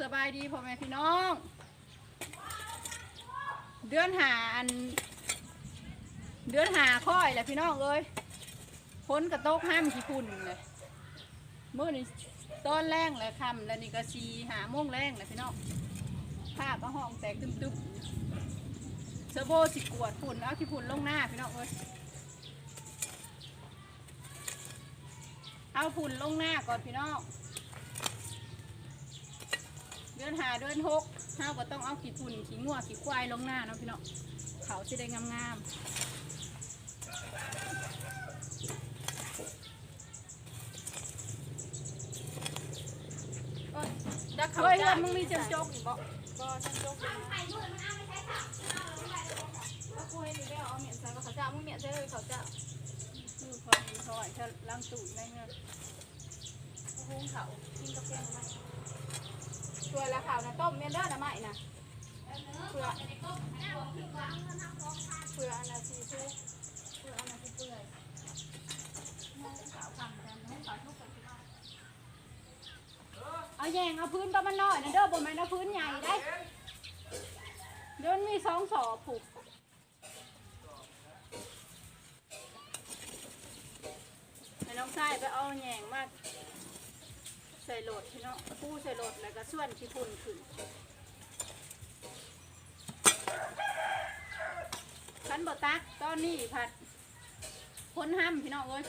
สบายดีพ่อแม่พี่น้อง เดือนหาอัน เดือนหาค่อยแหละพี่น้องเอ้ยพ้นกระโต๊กห้ามขี้ฝุ่นเลยเมื่อนี้ต้นแรงเลยคำแล้วนี่ก็สีหาโมงแรงเลยพี่น้องภาพก็ห้องแตกตึ๊บๆเซอร์โบสิกวดฝุ่นเอาขี้ฝุ่นลงหน้าพี่น้องเอ้ยเอาฝุ่นลงหน้าก่อนพี่น้อง เดือนหาเดือนหกเฮาก็ต้องเอาขี้ฝุ่นขี้งัวขี้ควายลงหน้าเนาะพี่น้องเขาจะได้งามๆเอ้ยดักเขาเฮ้ยเฮ้ยมึงมีเจียมโจกอีกบ่บ่เจียมโจกอยู่นะก็คุยนี่แล้วเอาเมียนใส่ว่าเขาเจ้ามึงเมียนใส่เลยเขาเจ้าคือพอดีซอยเธอล้างตูดได้เงี้ยหุงเขากินกับแกงไหม ช่วยละข่าวนะต้มเมนเดอร์นะไม่นะเพื่อเพื่ออันนาทีซุปเพื่ออันนาทีเปื่อยเอาแยงเอาพื้นประมาณน้อยนะเด้อบ่แม่นเอาพื้นใหญ่ได้เดี๋ยวมันมีสองสอผูกให้น้องชายไปเอาแยงมา ใส่โหลดพี่น้องปูใส่โหลดแล้วก็ส่วนที่พุ่นขึ้นขันบตักตอนนี้ผัดพ้นห้ำพี่น้องเอ้ย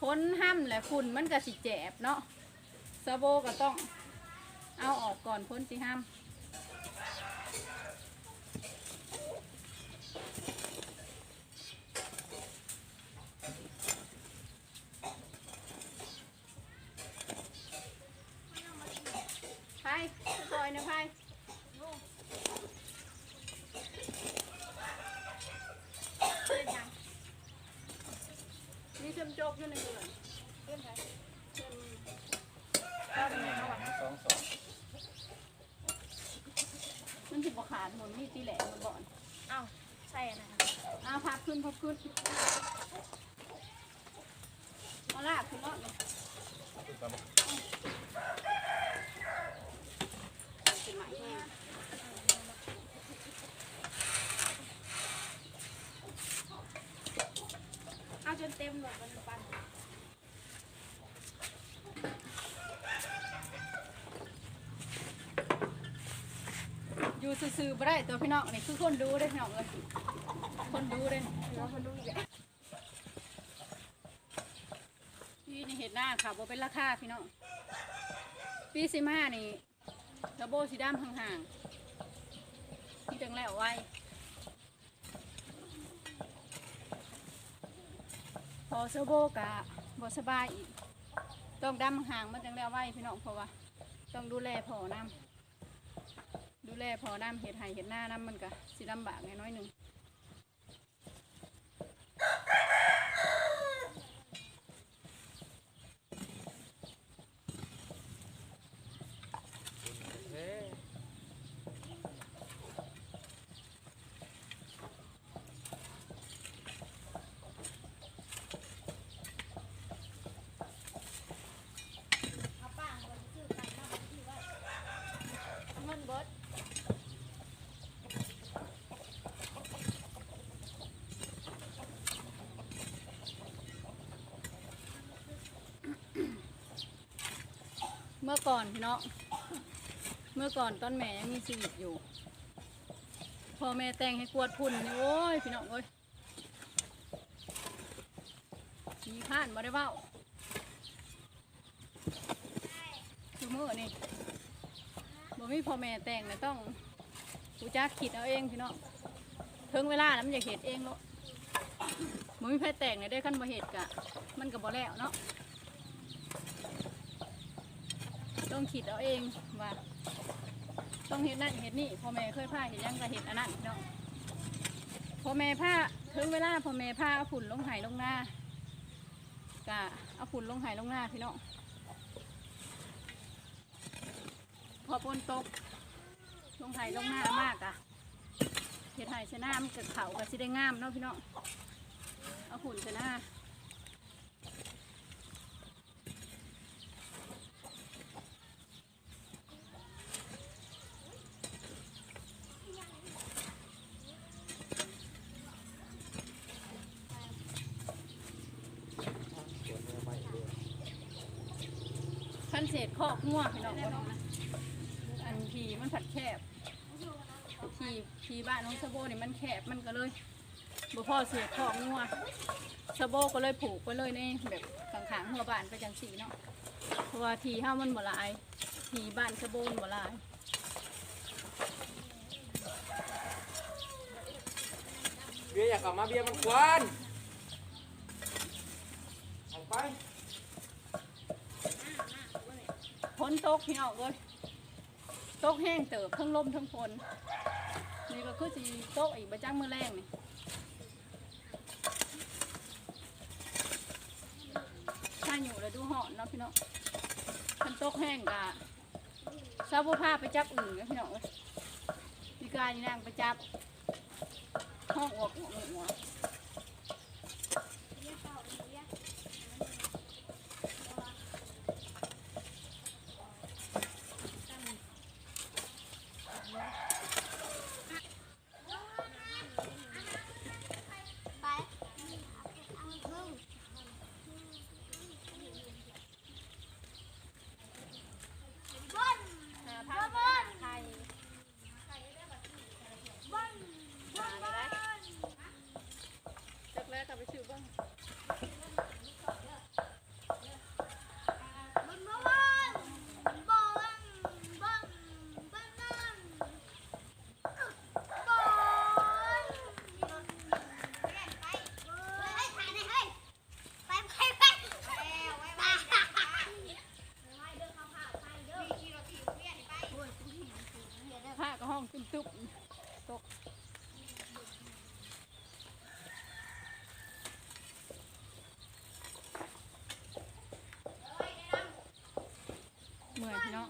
พ้นห้ำแหละฝุ่นมันก็สิแจบเนาะซาโบก็ต้องเอาออกก่อนพ้นสิห้ำ อยนะไพ่มีเชื่อมโจกอยู่ในเรือนเชื่อมไพ่เชื่อมก้อนนี้เขาอะสองสองมันสิบขาดหมดมีตีแหลมมันบ่อนอ้าวใช่นะเอาพับขึ้นพับขึ้นเอาลากขึ้นรอดเลย คือประมาณ เป็นไหมแห้ง เอา จนเต็มหมดมันปันอยู่ซื่อๆบ่ได้ตัวพี่น้องนี่คือคนดูได้อพี่น้องเลยคนดูเลยแล้วคนดูอีกแล้วพี่นี่เห็นหน้าค่ะบ่เป็นราคาพี่น้องปีสิมานี่ระโบสีดำห่างๆที่จังแล้วไว้ อเซอร์โบกะบสบายอีก ต้องดำห่างมันจังแล้วไว้พี่น้องเพราะว่า ต้องดูแลพอน้ำดูแลพอน้ำเห็ดไห่เห็ดหน้าน้ำมันก็สิลำบากแน่น้อยหนึ่ง เฮ้ย เอาป้างไว้ซื้อไปมาไว้ที่ไว้เอาเงินเบิด เมื่อก่อนพี่น้องเมื่อก่อนตอนแม่ยังมีชีวิตอยู่ พอแม่แต่งให้กวดพุ่นนี่โอ้ยพี่น้องเอ้ยมีผ่านบ่ได้เบ้าคือมื่อนี่บ่มีพ่อแม่แต่งนะต้องกูจักคิดเอาเองพี่น้องถึงเวลาแล้วมันอยากเห็ดเองเนาะบ่มีใครแต่งเลยได้ขั้นบ่เห็ดกะ มันก็บ่แล้วเนาะ ต้องคิดเอาเองว่าต้องเห็นนั่นเห็นนี่พ่อแม่เคยพาเห็นยังก็เห็นอันนั้นเนาะพ่อแม่พาถึงเวลาพ่อแม่พาเอาฝุ่นลงไหลงหน้ากะเอาฝุ่นลงไหลงหน้าพี่น้องพอฝนตกลงไหลงหน้ามากอะเห็ดไหชนะมันกับเขาก็สิได้งามเนาะพี่น้องเอาฝุ่นชนะ เศษคอกง่วพี่น้องบ่อันทีมันผัดแคบทีทีบ้านน้องสะโบนี่มันแคบมันก็เลยบ่พอเศษคอกง่วสะโบก็เลยผูกไปเลยในแบบข้างๆหัวบ้านไปจังสีเนาะเพราะว่าทีเฮามันบ่หลาย ทีบ้านสะโบนบ่หลายเบียร์อยากกลับมาเบียร์มันควันออกไป ฝนตกพี่น้องเลยตกแห้งเติบทั้งลมทั้งฝนนี่ก็คือสีโตกอีกประจังมือแรงนี่ถ้าอยู่แล้วดูหอนเนาะพี่น้องมันตกแห้งกะซาบุผ้าไปจับอื่นนะพี่น้องเอ้ยพี่กายนี่นางไปจับห้องออกหัวหัว เรียกเต่าเรียก ไปเอาพึ่ง บน หา บ ผ้าน บน ไทย บนบนบน จักแรกกลับไปซื้อบ้าง บนบนบนบนบนบนบนไปเฮ้ยถ่ายได้เฮ้ยไปไปไปไปไปเดินเข้าผ่าไปเด้อขี่รถขี่เวียนไปโอ้ยกูเห็นกูเห็น ผ้าก็ห้องตุ้มตุบตกเมื่อยพี่น้อง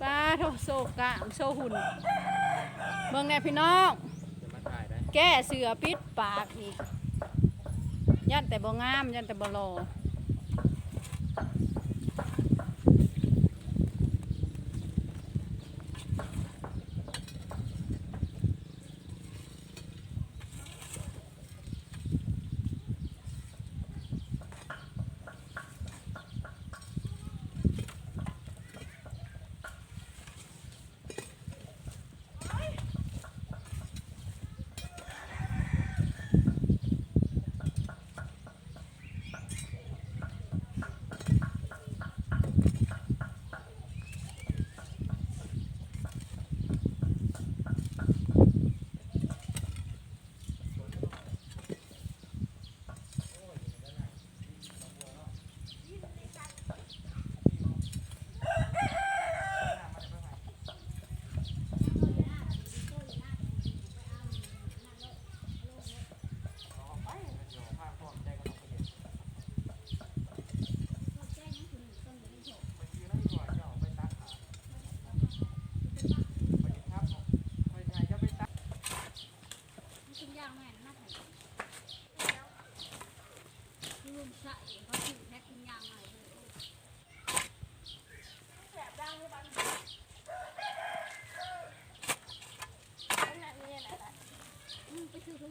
ปลาโทโซกางโซหุ่นเบิ่งแน่พี่น้องแก้เสือปิดปากอีกยันแต่บ่งามยันแต่บ่รอ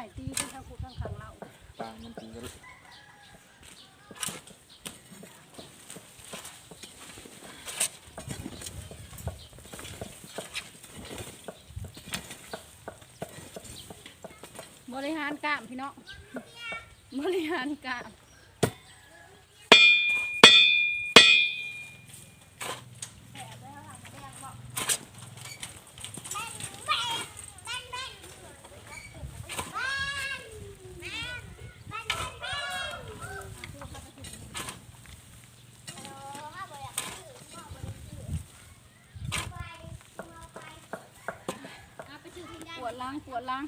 ใส่ตีที่ทางกูข้างขังเราปลามันตีกันบริหารกล้ามพี่น้องบริหารกล้าม ล้างปวดล้าง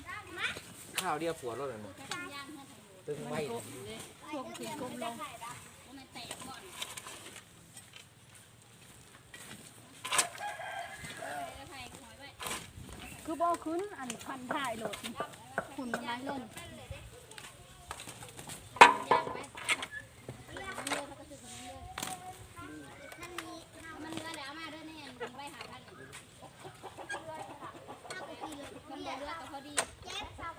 ข้าวเดียวปวดรถเลยตึงมันไว้กบเลยพวกกินกบลงคือบ่ขึ้นอันพันถ่ายโหลดนี่คุณมันไหลลง มันเลือแล้วมาด้วยนี่ไปหาพันเอาไปที เลือก็พอดีเจ็บเศร้า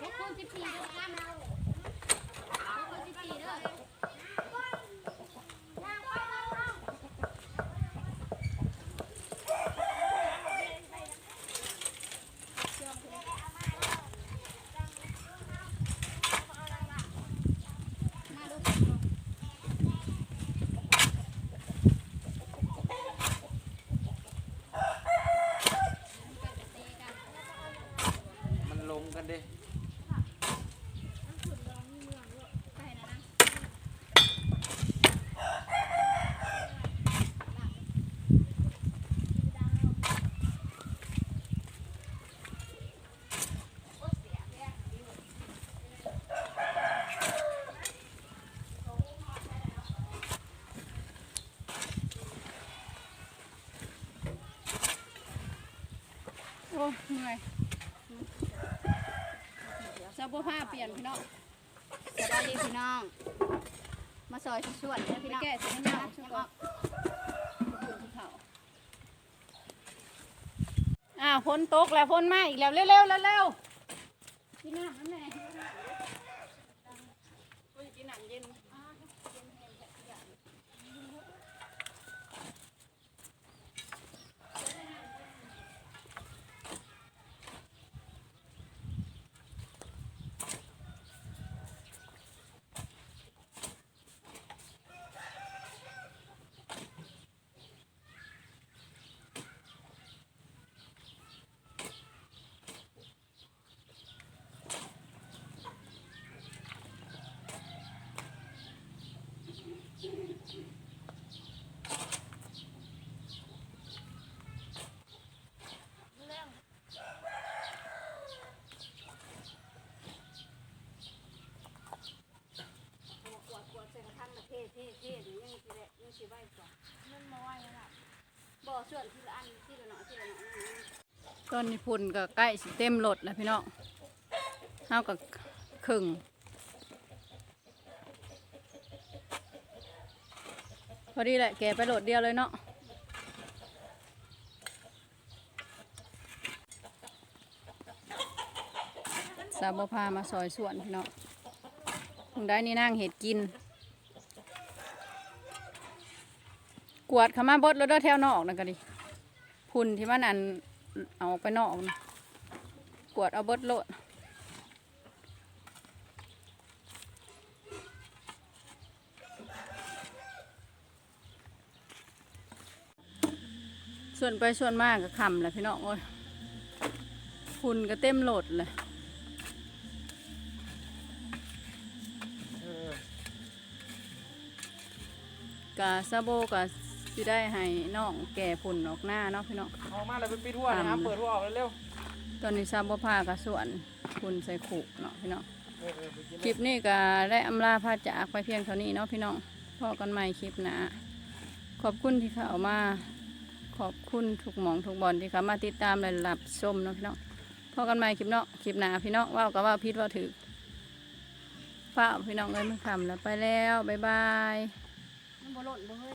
ทุกคนสิบสี่เด้อข้ามเราทุกคนสิบสี่เด้อ มันลงกันเด้โอ้เหนื่อย สื้อผ้าเปลี่ยนพี่น้องสบายดีพี่น้อง มาซอยชวนๆนะไปพี่น้องแก้เสื้อหน้าชุดก่อนอ่าฝนตกแล้วฝนมาอีกแล้วเร็วๆเร็วๆกินน้ำน้ำแน่โอ้ยกินน้ำเย็น บ่ส่วนทีละอันทีละหน่อยทีละหน่อย ตอ นนี้ฝุ่นก็ใกล้สิเต็มรถแล้วพี่น้องเฮากับครึ่งพอดีแหละแกไปโหลดเดียวเลยเนาะสาวบพามาซอยสวนพี่น้องตรงได้นี่นั่งเห็ดกิน กวดขามาบดรถเด้อแถวนอกนั่นก็ดิพุ่นที่มันอัน เอาไปนอกนะกวดเอาเบิดโลดส่วนไปส่วนมากก็คำแหละพี่น้องโอ้ยพุ่นก็เต็มโหลดเลยกาซาโบกา สิได้ให้น้องแก่พุ่นออกหน้าเนาะพี่น้อง ออกมาเลยเป็นปีทั่วนะครับ เปิดทั่วออกเร็วตอนนี้ซาบพากับสวนคุณใส่ขุเนาะพี่น้อง ๆเออเออไปกินคลิปนี้ก็ได้อำลาพาจากไปเพียงเท่านี้เนาะพี่น้องพอกันใหม่คลิปหนะ ขอบคุณที่เข้ามา ขอบคุณทุกหมองทุกบอลที่เข้ามาติดตามและรับชมเนาะพี่น้องพอกันใหม่คลิปเนาะคลิปหนาพี่น้องเว่าก็ว่าพิษว่าถือฝ้ากพี่น้องเลยมันคำแล้วไปแล้วบ๊ายบาย มันบ่หล่นบ่เฮ้ย